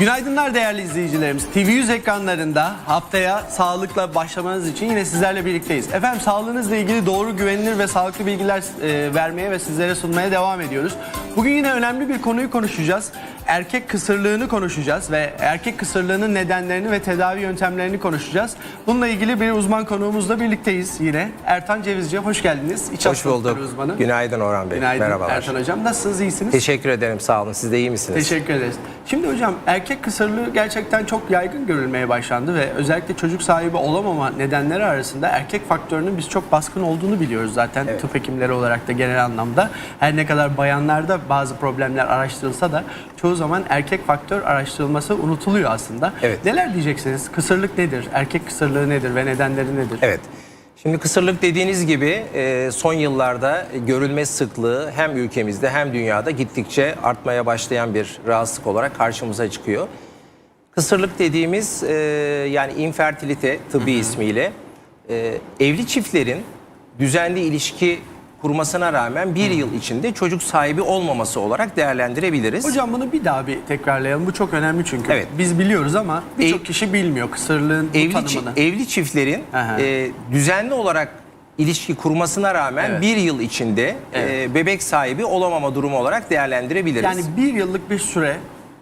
Günaydınlar değerli izleyicilerimiz. TV100 ekranlarında haftaya sağlıkla başlamanız için yine sizlerle birlikteyiz. Efendim sağlığınızla ilgili doğru, güvenilir ve sağlıklı bilgiler e, vermeye ve sizlere sunmaya devam ediyoruz. Bugün yine önemli bir konuyu konuşacağız. Erkek kısırlığını konuşacağız ve erkek kısırlığının nedenlerini ve tedavi yöntemlerini konuşacağız. Bununla ilgili bir uzman konuğumuzla birlikteyiz yine. Ertan Cevizci hoş geldiniz. İç Hoş hastalıkları bulduk. Uzmanı. Günaydın Orhan Bey. Günaydın Merhabalar. Ertan Hocam. Nasılsınız? İyisiniz? Teşekkür ederim. Sağ olun. Siz de iyi misiniz? Teşekkür ederiz. Şimdi hocam erkek kısırlığı gerçekten çok yaygın görülmeye başlandı ve özellikle çocuk sahibi olamama nedenleri arasında erkek faktörünün biz çok baskın olduğunu biliyoruz zaten tıp hekimleri olarak da genel anlamda. Her ne kadar bayanlarda bazı problemler araştırılsa da çoğu zaman erkek faktör araştırılması unutuluyor aslında. Evet. Neler diyeceksiniz? Kısırlık nedir? Erkek kısırlığı nedir ve nedenleri nedir? Evet. Şimdi kısırlık dediğiniz gibi e, son yıllarda görülme sıklığı hem ülkemizde hem dünyada gittikçe artmaya başlayan bir rahatsızlık olarak karşımıza çıkıyor. Kısırlık dediğimiz e, yani infertilite tıbbi ismiyle e, evli çiftlerin düzenli ilişki kurmasına rağmen bir yıl içinde çocuk sahibi olmaması olarak değerlendirebiliriz. Hocam bunu bir daha bir tekrarlayalım. Bu çok önemli çünkü. Evet. Biz biliyoruz ama birçok Ev- kişi bilmiyor kısırlığın bu evli, tanımını. evli çiftlerin Aha. e, düzenli olarak ilişki kurmasına rağmen Evet. bir yıl içinde e, bebek sahibi olamama durumu olarak değerlendirebiliriz. Yani bir yıllık bir süre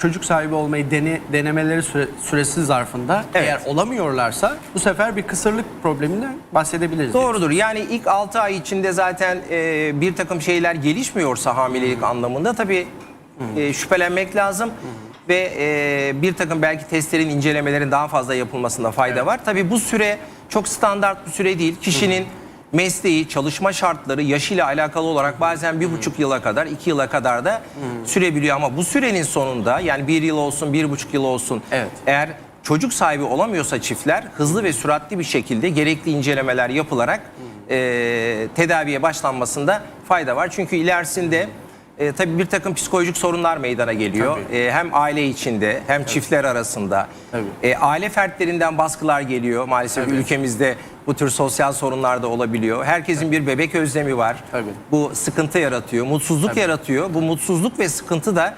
çocuk sahibi olmayı dene, denemeleri süre, süresi zarfında Evet. eğer olamıyorlarsa bu sefer bir kısırlık probleminden bahsedebiliriz. Doğrudur. Yani ilk 6 ay içinde zaten e, bir takım şeyler gelişmiyorsa hamilelik anlamında tabii e, şüphelenmek lazım. Ve e, bir takım belki testlerin, incelemelerin daha fazla yapılmasında fayda var. Tabii bu süre çok standart bir süre değil. Kişinin mesleği, çalışma şartları, yaşıyla alakalı olarak bazen bir buçuk yıla kadar, iki yıla kadar da sürebiliyor. Ama bu sürenin sonunda yani bir yıl olsun, bir buçuk yıl olsun Evet. eğer çocuk sahibi olamıyorsa çiftler hızlı ve süratli bir şekilde gerekli incelemeler yapılarak e, tedaviye başlanmasında fayda var. Çünkü ilerisinde e, tabii bir takım psikolojik sorunlar meydana geliyor. Tabii. E, hem aile içinde hem çiftler arasında. Tabii. E, aile fertlerinden baskılar geliyor. Maalesef Tabii. ülkemizde bu tür sosyal sorunlar da olabiliyor. Herkesin bir bebek özlemi var. Tabii. Bu sıkıntı yaratıyor, mutsuzluk yaratıyor. Bu mutsuzluk ve sıkıntı da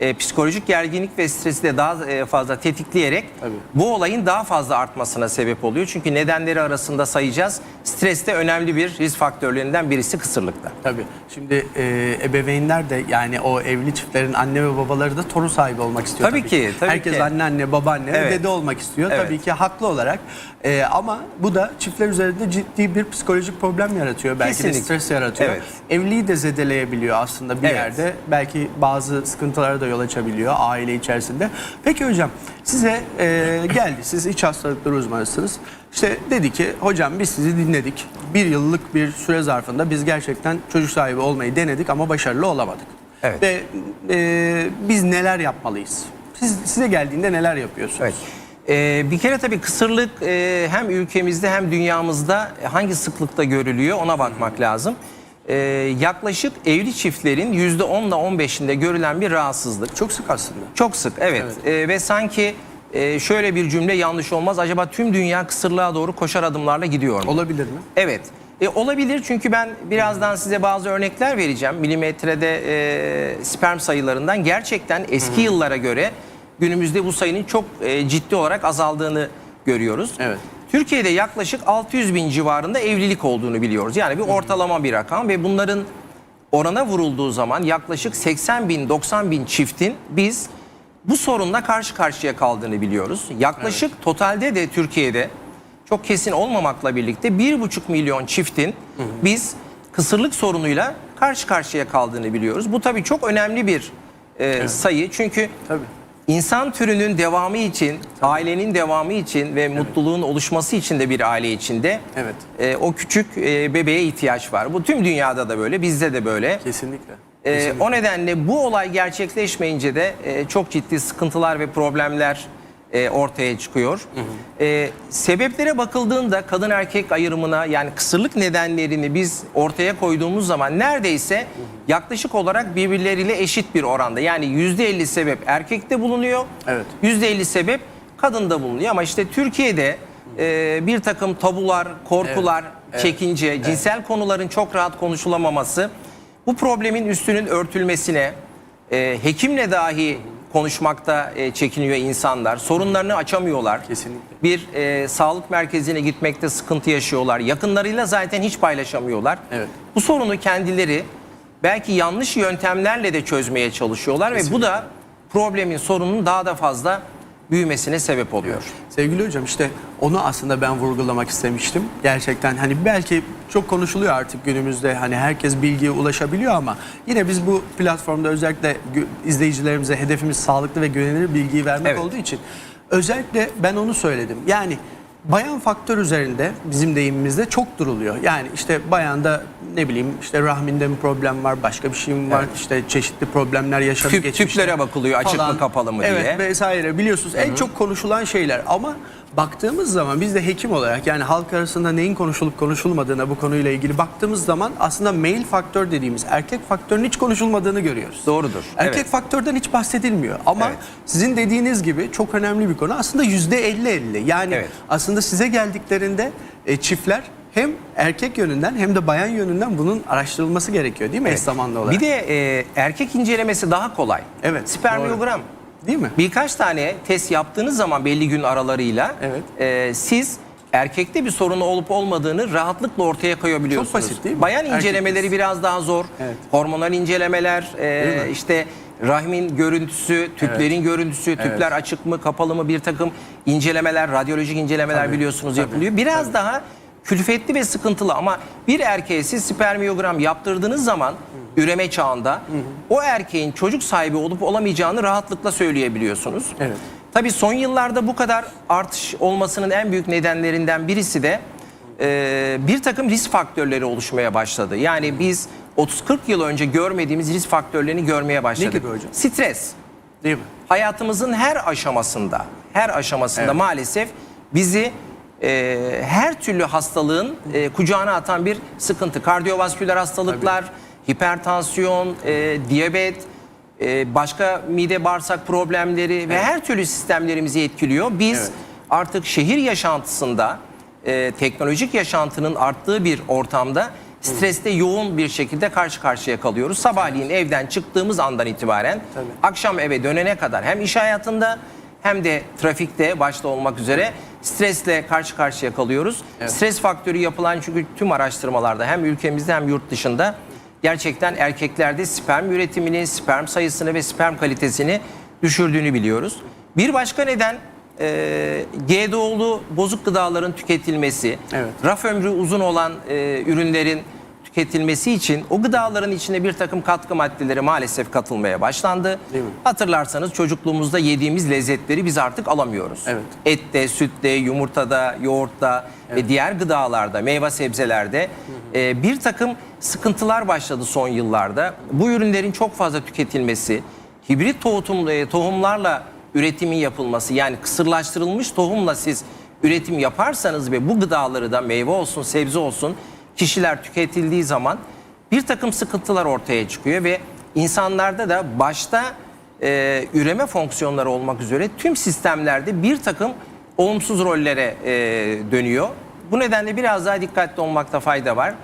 e, psikolojik gerginlik ve stresi de daha e, fazla tetikleyerek Tabii. bu olayın daha fazla artmasına sebep oluyor. Çünkü nedenleri arasında sayacağız. Stres de önemli bir risk faktörlerinden birisi kısırlıkta. Tabii. Şimdi e, ebeveynler de yani o evli çiftlerin anne ve babaları da torun sahibi olmak istiyor. Tabii ki, tabii Herkes ki. anne anne babaanne ve Evet. dede olmak istiyor. Evet. Tabii ki haklı olarak. E, ama bu da çiftler üzerinde ciddi bir psikolojik problem yaratıyor. Belki de Kesinlikle. stres yaratıyor. Evet. Evliliği de zedeleyebiliyor aslında bir Evet. yerde. Belki bazı sıkıntılara da yol açabiliyor aile içerisinde. Peki hocam size e, geldi. Siz iç hastalıkları uzmanısınız. İşte dedi ki hocam biz sizi dinledik. Bir yıllık bir süre zarfında biz gerçekten çocuk sahibi olmayı denedik ama başarılı olamadık. Evet. Ve e, biz neler yapmalıyız? Siz, size geldiğinde neler yapıyorsunuz? Evet. Ee, bir kere tabii kısırlık e, hem ülkemizde hem dünyamızda hangi sıklıkta görülüyor ona bakmak lazım. Ee, yaklaşık evli çiftlerin %10 ile 15'inde görülen bir rahatsızlık. Çok sık aslında. Çok sık evet, Ee, ve sanki e, şöyle bir cümle yanlış olmaz. Acaba tüm dünya kısırlığa doğru koşar adımlarla gidiyor mu? Olabilir mi? Evet. E, olabilir çünkü ben birazdan size bazı örnekler vereceğim. Milimetrede e, sperm sayılarından gerçekten eski yıllara göre günümüzde bu sayının çok e, ciddi olarak azaldığını görüyoruz. Evet. Türkiye'de yaklaşık 600 bin civarında evlilik olduğunu biliyoruz. Yani bir ortalama bir rakam ve bunların orana vurulduğu zaman yaklaşık 80 bin 90 bin çiftin biz bu sorunla karşı karşıya kaldığını biliyoruz. Yaklaşık totalde de Türkiye'de çok kesin olmamakla birlikte 1,5 milyon çiftin biz kısırlık sorunuyla karşı karşıya kaldığını biliyoruz. Bu tabii çok önemli bir e, sayı çünkü Tabii. İnsan türünün devamı için, ailenin devamı için ve mutluluğun oluşması için de bir aile içinde Evet. e, o küçük e, bebeğe ihtiyaç var. Bu tüm dünyada da böyle, bizde de böyle. Kesinlikle. E, o nedenle bu olay gerçekleşmeyince de e, çok ciddi sıkıntılar ve problemler e, ortaya çıkıyor. E, sebeplere bakıldığında kadın erkek ayrımına yani kısırlık nedenlerini biz ortaya koyduğumuz zaman neredeyse yaklaşık olarak birbirleriyle eşit bir oranda. Yani %50 sebep erkekte bulunuyor, Evet. %50 sebep kadında bulunuyor. Ama işte Türkiye'de e, bir takım tabular, korkular, çekince, cinsel konuların çok rahat konuşulamaması bu problemin üstünün örtülmesine, e, hekimle dahi konuşmakta e, çekiniyor insanlar. Sorunlarını açamıyorlar. Kesinlikle. Bir e, sağlık merkezine gitmekte sıkıntı yaşıyorlar. Yakınlarıyla zaten hiç paylaşamıyorlar. Evet. Bu sorunu kendileri belki yanlış yöntemlerle de çözmeye çalışıyorlar ve bu da problemin sorunun daha da fazla büyümesine sebep oluyor. Sevgili hocam işte onu aslında ben vurgulamak istemiştim. Gerçekten hani belki çok konuşuluyor artık günümüzde hani herkes bilgiye ulaşabiliyor ama yine biz bu platformda özellikle izleyicilerimize hedefimiz sağlıklı ve güvenilir bilgiyi vermek Evet. olduğu için özellikle ben onu söyledim. Yani bayan faktör üzerinde bizim deyimimizde çok duruluyor. Yani işte bayanda ne bileyim işte rahminde mi problem var, başka bir şey mi var, işte çeşitli problemler yaşadı Tüp- geçmişte tüplere bakılıyor, açık mı, falan. kapalı mı evet, diye. vesaire biliyorsunuz en çok konuşulan şeyler ama baktığımız zaman biz de hekim olarak yani halk arasında neyin konuşulup konuşulmadığına bu konuyla ilgili baktığımız zaman aslında male faktör dediğimiz erkek faktörün hiç konuşulmadığını görüyoruz. Doğrudur. Erkek Evet. faktörden hiç bahsedilmiyor ama Evet. sizin dediğiniz gibi çok önemli bir konu aslında yüzde 50-50 yani Evet. aslında size geldiklerinde e, çiftler hem erkek yönünden hem de bayan yönünden bunun araştırılması gerekiyor değil mi eş zamanlı olarak? Bir de e, erkek incelemesi daha kolay. Evet, Spermiyogram. Değil mi? Birkaç tane test yaptığınız zaman belli gün aralarıyla Evet. e, siz erkekte bir sorun olup olmadığını rahatlıkla ortaya koyabiliyorsunuz. Çok basit değil mi? Bayan Erkek incelemeleri test. biraz daha zor. Evet. Hormonal incelemeler, e, mi? işte rahmin görüntüsü, tüplerin görüntüsü, tüpler açık mı, kapalı mı bir takım incelemeler, radyolojik incelemeler biliyorsunuz yapılıyor. Biraz daha külfetli ve sıkıntılı ama bir erkeğe siz spermiyogram yaptırdığınız zaman üreme çağında o erkeğin çocuk sahibi olup olamayacağını rahatlıkla söyleyebiliyorsunuz. Evet. Tabii son yıllarda bu kadar artış olmasının en büyük nedenlerinden birisi de e, bir takım risk faktörleri oluşmaya başladı. Yani biz 30-40 yıl önce görmediğimiz risk faktörlerini görmeye başladık. gibi hocam? Stres. Değil mi? Hayatımızın her aşamasında, her aşamasında maalesef bizi e, her türlü hastalığın e, kucağına atan bir sıkıntı. Kardiyovasküler hastalıklar, hipertansiyon, e, diyabet, e, başka mide bağırsak problemleri ve her türlü sistemlerimizi etkiliyor. Biz Evet. artık şehir yaşantısında, e, teknolojik yaşantının arttığı bir ortamda streste yoğun bir şekilde karşı karşıya kalıyoruz. Sabahleyin evden çıktığımız andan itibaren Tabii. akşam eve dönene kadar hem iş hayatında hem de trafikte başta olmak üzere stresle karşı karşıya kalıyoruz. Stres faktörü yapılan çünkü tüm araştırmalarda hem ülkemizde hem yurt dışında gerçekten erkeklerde sperm üretimini, sperm sayısını ve sperm kalitesini düşürdüğünü biliyoruz. Bir başka neden e, GDO'lu bozuk gıdaların tüketilmesi, Evet. raf ömrü uzun olan e, ürünlerin tüketilmesi için o gıdaların içine bir takım katkı maddeleri maalesef katılmaya başlandı. Değil mi? Hatırlarsanız çocukluğumuzda yediğimiz lezzetleri biz artık alamıyoruz. Evet. Ette, sütte, yumurtada, yoğurtta ve diğer gıdalarda, meyve sebzelerde e, bir takım sıkıntılar başladı son yıllarda. Bu ürünlerin çok fazla tüketilmesi, hibrit tohum, e, tohumlarla üretimin yapılması yani kısırlaştırılmış tohumla siz üretim yaparsanız ve bu gıdaları da meyve olsun, sebze olsun kişiler tüketildiği zaman bir takım sıkıntılar ortaya çıkıyor ve insanlarda da başta e, üreme fonksiyonları olmak üzere tüm sistemlerde bir takım olumsuz rollere e, dönüyor. Bu nedenle biraz daha dikkatli olmakta fayda var.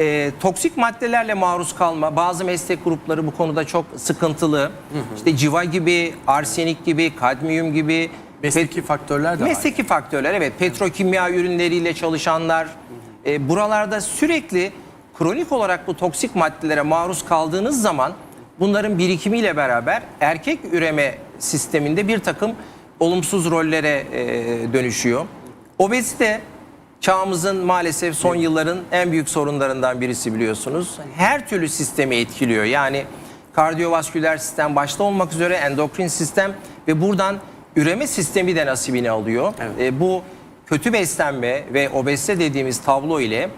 E, toksik maddelerle maruz kalma, bazı meslek grupları bu konuda çok sıkıntılı. İşte civa gibi, arsenik gibi, kadmiyum gibi, Mesleki faktörler de var. Mesleki faktörler evet petrokimya ürünleriyle çalışanlar e, buralarda sürekli kronik olarak bu toksik maddelere maruz kaldığınız zaman bunların birikimiyle beraber erkek üreme sisteminde bir takım olumsuz rollere e, dönüşüyor. Obezite çağımızın maalesef son yılların en büyük sorunlarından birisi biliyorsunuz. Her türlü sistemi etkiliyor. Yani kardiyovasküler sistem başta olmak üzere endokrin sistem ve buradan üreme sistemi de nasibini alıyor. Evet. E, bu kötü beslenme ve obezite dediğimiz tablo ile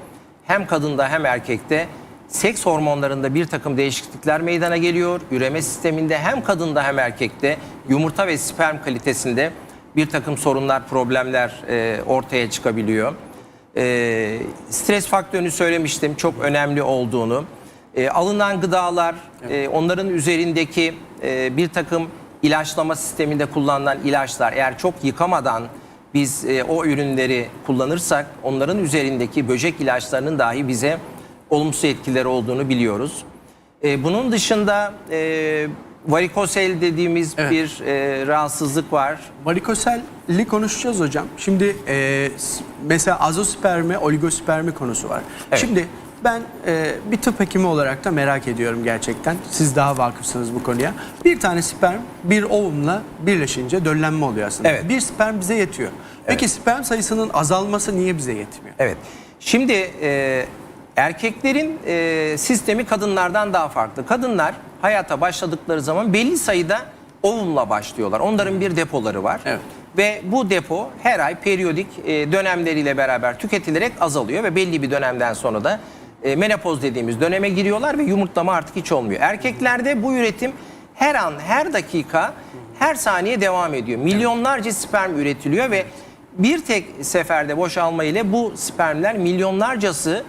hem kadında hem erkekte seks hormonlarında bir takım değişiklikler meydana geliyor. Üreme sisteminde hem kadında hem erkekte yumurta ve sperm kalitesinde bir takım sorunlar, problemler e, ortaya çıkabiliyor. E, stres faktörünü söylemiştim çok önemli olduğunu. E, alınan gıdalar, e, onların üzerindeki e, bir takım ilaçlama sisteminde kullanılan ilaçlar eğer çok yıkamadan biz e, o ürünleri kullanırsak onların üzerindeki böcek ilaçlarının dahi bize olumsuz etkileri olduğunu biliyoruz. E, bunun dışında e, varikosel dediğimiz Evet. bir e, rahatsızlık var. Varikoselli konuşacağız hocam. Şimdi e, mesela azospermi, oligospermi konusu var. Evet. Şimdi ben e, bir tıp hekimi olarak da merak ediyorum gerçekten. Siz daha vakıfsınız bu konuya. Bir tane sperm bir ovumla birleşince döllenme oluyor aslında. Evet. Bir sperm bize yetiyor. Peki sperm sayısının azalması niye bize yetmiyor? Evet. Şimdi e, erkeklerin e, sistemi kadınlardan daha farklı. Kadınlar hayata başladıkları zaman belli sayıda ovumla başlıyorlar. Onların bir depoları var. Evet. Ve bu depo her ay periyodik e, dönemleriyle beraber tüketilerek azalıyor ve belli bir dönemden sonra da e, menopoz dediğimiz döneme giriyorlar ve yumurtlama artık hiç olmuyor. Erkeklerde bu üretim her an, her dakika, her saniye devam ediyor. Milyonlarca sperm üretiliyor ve bir tek seferde boşalma ile bu spermler milyonlarcası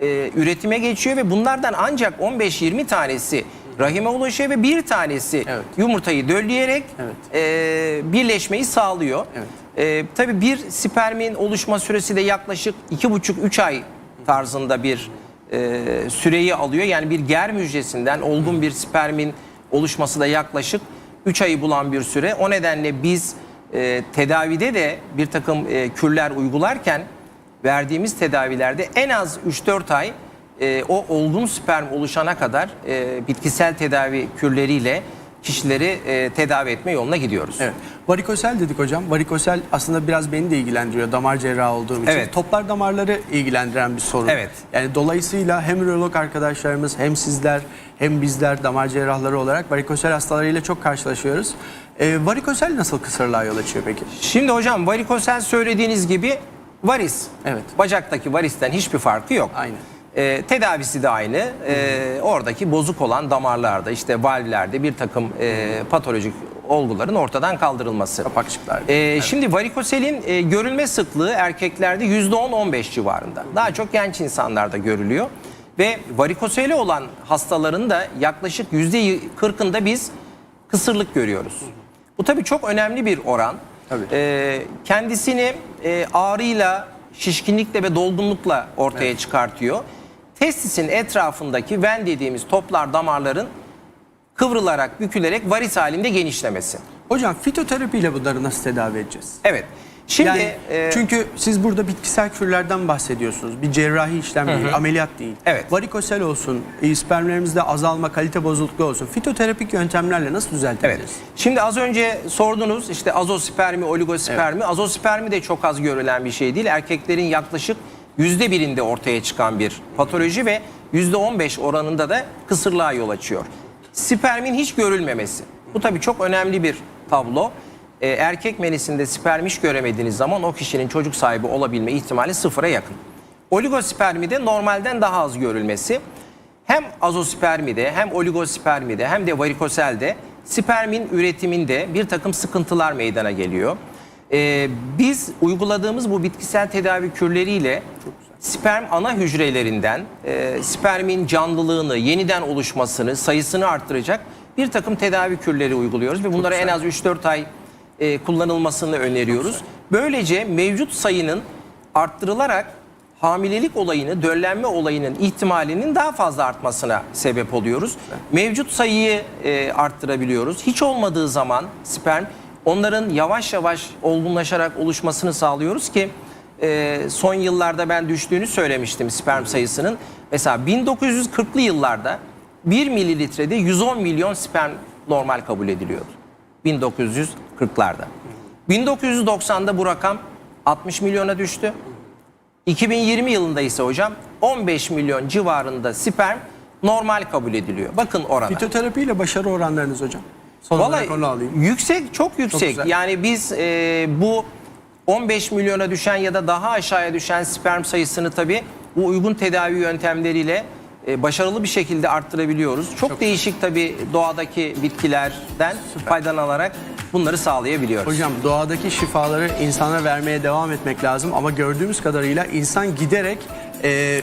e, üretime geçiyor ve bunlardan ancak 15-20 tanesi rahime ulaşıyor ve bir tanesi Evet. yumurtayı dölleyerek Evet. e, birleşmeyi sağlıyor. Evet. E, tabii bir spermin oluşma süresi de yaklaşık 2,5-3 ay tarzında bir e, süreyi alıyor. Yani bir ger hücresinden olgun bir spermin oluşması da yaklaşık 3 ayı bulan bir süre. O nedenle biz e, tedavide de bir takım e, kürler uygularken verdiğimiz tedavilerde en az 3-4 ay e, o olgun sperm oluşana kadar e, bitkisel tedavi kürleriyle kişileri e, tedavi etme yoluna gidiyoruz. Evet. Varikosel dedik hocam. Varikosel aslında biraz beni de ilgilendiriyor damar cerrahı olduğum için. Evet. Toplar damarları ilgilendiren bir sorun. Evet. Yani dolayısıyla hem ürolog arkadaşlarımız hem sizler hem bizler damar cerrahları olarak varikosel hastalarıyla çok karşılaşıyoruz. Ee, varikosel nasıl kısırlığa yol açıyor peki? Şimdi hocam varikosel söylediğiniz gibi varis. Evet. Bacaktaki varisten hiçbir farkı yok. Aynen. Ee, tedavisi de aynı. Ee, oradaki bozuk olan damarlarda işte valvlerde bir takım e, patolojik olguların ortadan kaldırılması. Kapakçıklar. Ee, Şimdi varikoselin e, görülme sıklığı erkeklerde %10-15 civarında. Daha çok genç insanlarda görülüyor. Ve varikoseli olan hastaların da yaklaşık %40'ında biz kısırlık görüyoruz. Bu tabii çok önemli bir oran. Tabii. Ee, kendisini e, ağrıyla, şişkinlikle ve dolgunlukla ortaya çıkartıyor. Testisin etrafındaki ven dediğimiz toplar damarların kıvrılarak, bükülerek varis halinde genişlemesi. Hocam fitoterapiyle bunları nasıl tedavi edeceğiz? Evet. Şimdi yani, e, çünkü siz burada bitkisel kürlerden bahsediyorsunuz. Bir cerrahi işlem değil, ameliyat değil. Evet. Varikosel olsun, e, spermlerimizde azalma, kalite bozukluğu olsun. Fitoterapik yöntemlerle nasıl Evet. düzeltebiliriz? Şimdi az önce sordunuz işte azospermi, oligospermi. Azospermi de çok az görülen bir şey değil. Erkeklerin yaklaşık yüzde birinde ortaya çıkan bir patoloji ve yüzde on beş oranında da kısırlığa yol açıyor. Spermin hiç görülmemesi. Bu tabii çok önemli bir tablo. Ee, erkek menisinde sperm hiç göremediğiniz zaman o kişinin çocuk sahibi olabilme ihtimali sıfıra yakın. Oligospermide normalden daha az görülmesi hem azospermide hem oligospermide hem de varikoselde spermin üretiminde bir takım sıkıntılar meydana geliyor. Ee, biz uyguladığımız bu bitkisel tedavi kürleriyle sperm ana hücrelerinden e, spermin canlılığını, yeniden oluşmasını, sayısını arttıracak bir takım tedavi kürleri uyguluyoruz ve bunlara en az 3-4 ay e, kullanılmasını öneriyoruz. Böylece mevcut sayının arttırılarak hamilelik olayını, döllenme olayının ihtimalinin daha fazla artmasına sebep oluyoruz. Mevcut sayıyı e, arttırabiliyoruz. Hiç olmadığı zaman sperm onların yavaş yavaş olgunlaşarak oluşmasını sağlıyoruz ki e, son yıllarda ben düştüğünü söylemiştim sperm sayısının. Mesela 1940'lı yıllarda 1 mililitrede 110 milyon sperm normal kabul ediliyordu. 1940'larda. 1990'da bu rakam 60 milyona düştü. 2020 yılında ise hocam 15 milyon civarında sperm normal kabul ediliyor. Bakın orana. Fitoterapiyle başarı oranlarınız hocam. Son Vallahi olarak onu alayım. yüksek, çok yüksek. güzel. yani biz e, bu 15 milyona düşen ya da daha aşağıya düşen sperm sayısını tabii bu uygun tedavi yöntemleriyle e, başarılı bir şekilde arttırabiliyoruz. Çok, değişik tabii doğadaki bitkilerden faydalanarak bunları sağlayabiliyoruz. Hocam doğadaki şifaları insana vermeye devam etmek lazım ama gördüğümüz kadarıyla insan giderek e,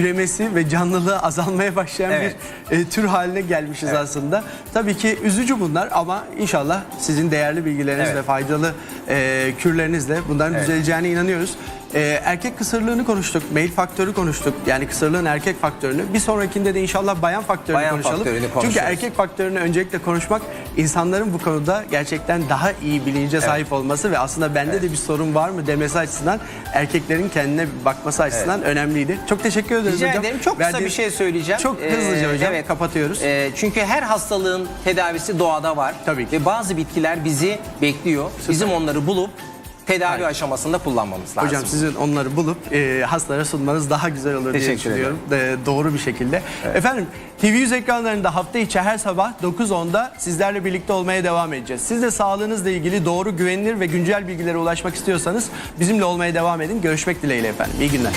üremesi ve canlılığı azalmaya başlayan Evet. bir e, tür haline gelmişiz aslında. Tabii ki üzücü bunlar ama inşallah sizin değerli bilgileriniz Evet. ve faydalı e, kürlerinizle bunların düzeleceğine inanıyoruz. E, erkek kısırlığını konuştuk, male faktörü konuştuk. Yani kısırlığın erkek faktörünü. Bir sonrakinde de inşallah bayan faktörünü Bayan konuşalım. faktörünü Çünkü erkek faktörünü öncelikle konuşmak insanların bu konuda gerçekten daha iyi bilince sahip olması ve aslında bende de bir sorun var mı demesi açısından erkeklerin kendine bakması açısından önemliydi. Çok teşekkür ederiz Rica hocam. ederim. Çok kısa Verdiğiniz- bir şey söyleyeceğim. Çok hızlıca Ee, hocam evet. kapatıyoruz. Ee, çünkü her hastalığın tedavisi doğada var. Tabii ki. Ve bazı bitkiler bizi bekliyor. Bizim onları bulup tedavi aşamasında kullanmamız lazım. Hocam sizin onları bulup e, hastalara sunmanız daha güzel olur diye Teşekkür düşünüyorum. E, doğru bir şekilde. Efendim TV100 ekranlarında hafta içi her sabah 9.10'da sizlerle birlikte olmaya devam edeceğiz. Siz de sağlığınızla ilgili doğru, güvenilir ve güncel bilgilere ulaşmak istiyorsanız bizimle olmaya devam edin. Görüşmek dileğiyle efendim. İyi günler.